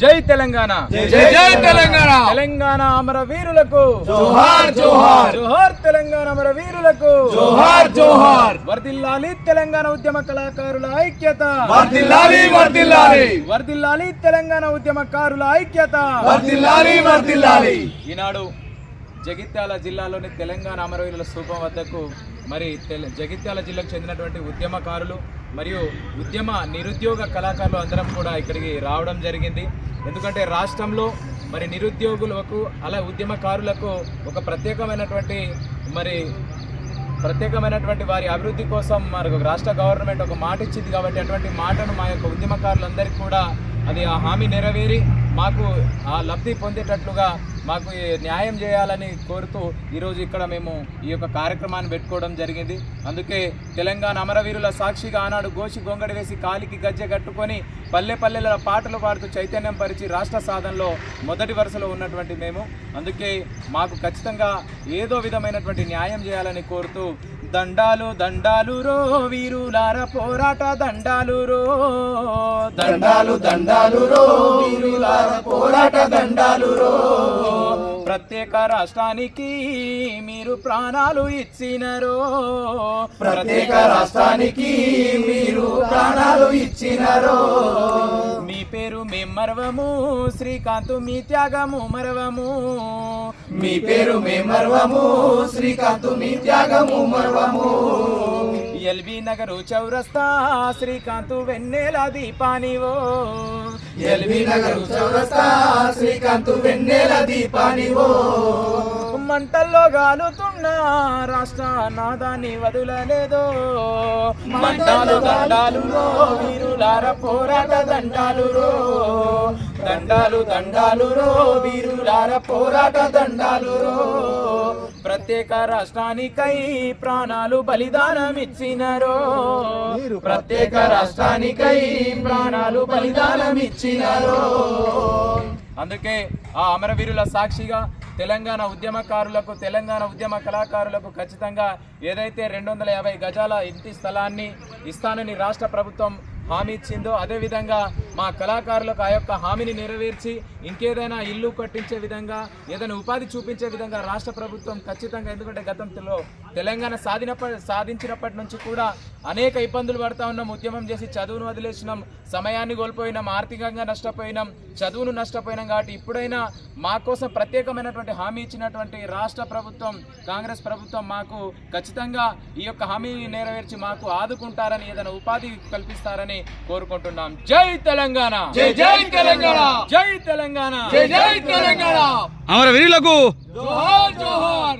జై తెలంగాణ. జై తెలంగాణ. తెలంగాణ అమరవీరులకు. జోహార్ జోహార్. జోహార్ తెలంగాణ అమరవీరులకు. జోహార్ జోహార్. వర్దిల్లాలి తెలంగాణ ఉద్యమ కళాకారుల ఐక్యత. వర్దిల్లాలి వర్దిల్లాలి. వర్దిల్లాలి తెలంగాణ ఉద్యమకారుల ఐక్యత. వర్దిల్లాలి వర్దిల్లాలి. ఈనాడు జగిత్యాల జిల్లాలోని తెలంగాణ అమరవీరుల స్థూపం వద్దకు మరి జగిత్యాల జిల్లాకు చెందినటువంటి ఉద్యమకారులు మరియు ఉద్యమ నిరుద్యోగ కళాకారులు అందరం కూడా ఇక్కడికి రావడం జరిగింది. ఎందుకంటే రాష్ట్రంలో మరి నిరుద్యోగులకు అలా ఉద్యమకారులకు ఒక ప్రత్యేకమైనటువంటి మరి ప్రత్యేకమైనటువంటి వారి అభివృద్ధి కోసం మరి రాష్ట్ర గవర్నమెంట్ ఒక మాట ఇచ్చింది కాబట్టి అటువంటి మాటను మా యొక్క ఉద్యమకారులందరికీ కూడా అది ఆ హామీ నెరవేరి మాకు ఆ లబ్ధి పొందేటట్లుగా మాకు ఈ న్యాయం చేయాలని కోరుతూ ఈరోజు ఇక్కడ మేము ఈ యొక్క కార్యక్రమాన్ని పెట్టుకోవడం జరిగింది. అందుకే తెలంగాణ అమరవీరుల సాక్షిగా ఆనాడు గోషి గొంగడి వేసి కాలికి గజ్జె కట్టుకొని పల్లె పల్లెల పాటలు పాడుతూ చైతన్యం పరిచి రాష్ట్ర సాధనలో మొదటి వరుసలో ఉన్నటువంటి మేము. అందుకే మాకు ఖచ్చితంగా ఏదో విధమైనటువంటి న్యాయం చేయాలని కోరుతూ దండాలు దండాలు రో వీరులార పోరాట దండాలు రో. దండాలు దండాలు రో వీరులార పోరాట దండాలు రో. ప్రత్యేక రాష్ట్రానికి మీరు ప్రాణాలు ఇచ్చినరో ప్రత్యేక రాష్ట్రానికి మీరు ప్రాణాలు ఇచ్చినారో మీ పేరు మేం మరవము శ్రీకాంత్ మీ త్యాగము మరవము. మీ పేరు మే మర్వము శ్రీకాంత్ మీ త్యాగము మర్వము. ఎల్బి నగరు చౌరస్తా శ్రీకాంత్ వెన్నెల దీపానివో. ఎల్బి నగరు చౌరస్తా శ్రీకాంత్ వెన్నెల దీపానివో. మంటల్లో గాలుతున్న రాష్ట్ర నాదాన్ని వదులలేదో. మంటలు దండాలు వీరులార పోరాట దండాలు రో దండాలు దండాలు రో వీరులార పోరాట దండాలు రో ప్రత్యేక రాష్ట్రానికై ప్రాణాలు బలిదానం ఇచ్చినరో ప్రత్యేక రాష్ట్రానికై ప్రాణాలు బలిదానం అందుకే ఆ అమరవీరుల సాక్షిగా తెలంగాణ ఉద్యమకారులకు తెలంగాణ ఉద్యమ కళాకారులకు ఖచ్చితంగా ఏదైతే రెండు వందల యాభై గజాల ఇంటి స్థలాన్ని ఇస్తానని రాష్ట్ర ప్రభుత్వం హామీ ఇచ్చిందో అదేవిధంగా మా కళాకారులకు ఆ యొక్క హామీని నెరవేర్చి ఇంకేదైనా ఇల్లు కట్టించే విధంగా ఏదైనా ఉపాధి చూపించే విధంగా రాష్ట్ర ప్రభుత్వం ఖచ్చితంగా ఎందుకంటే గతంలో తెలంగాణ సాధినప్ప సాధించినప్పటి నుంచి కూడా అనేక ఇబ్బందులు పడతా ఉన్నాం ఉద్యమం చేసి చదువును వదిలేసినాం సమయాన్ని కోల్పోయినాం ఆర్థికంగా నష్టపోయినాం చదువును నష్టపోయినాం కాబట్టి ఇప్పుడైనా మా కోసం ప్రత్యేకమైనటువంటి హామీ ఇచ్చినటువంటి రాష్ట్ర ప్రభుత్వం కాంగ్రెస్ ప్రభుత్వం మాకు ఖచ్చితంగా ఈ యొక్క హామీని నెరవేర్చి మాకు ఆదుకుంటారని ఏదైనా ఉపాధి కల్పిస్తారని కోరుకుంటున్నాం. జై తెలంగాణ. జై జై తెలంగాణ. జై తెలంగాణ. జై జై తెలంగాణ. అమరవీరులకు జోహార్ జోహార్.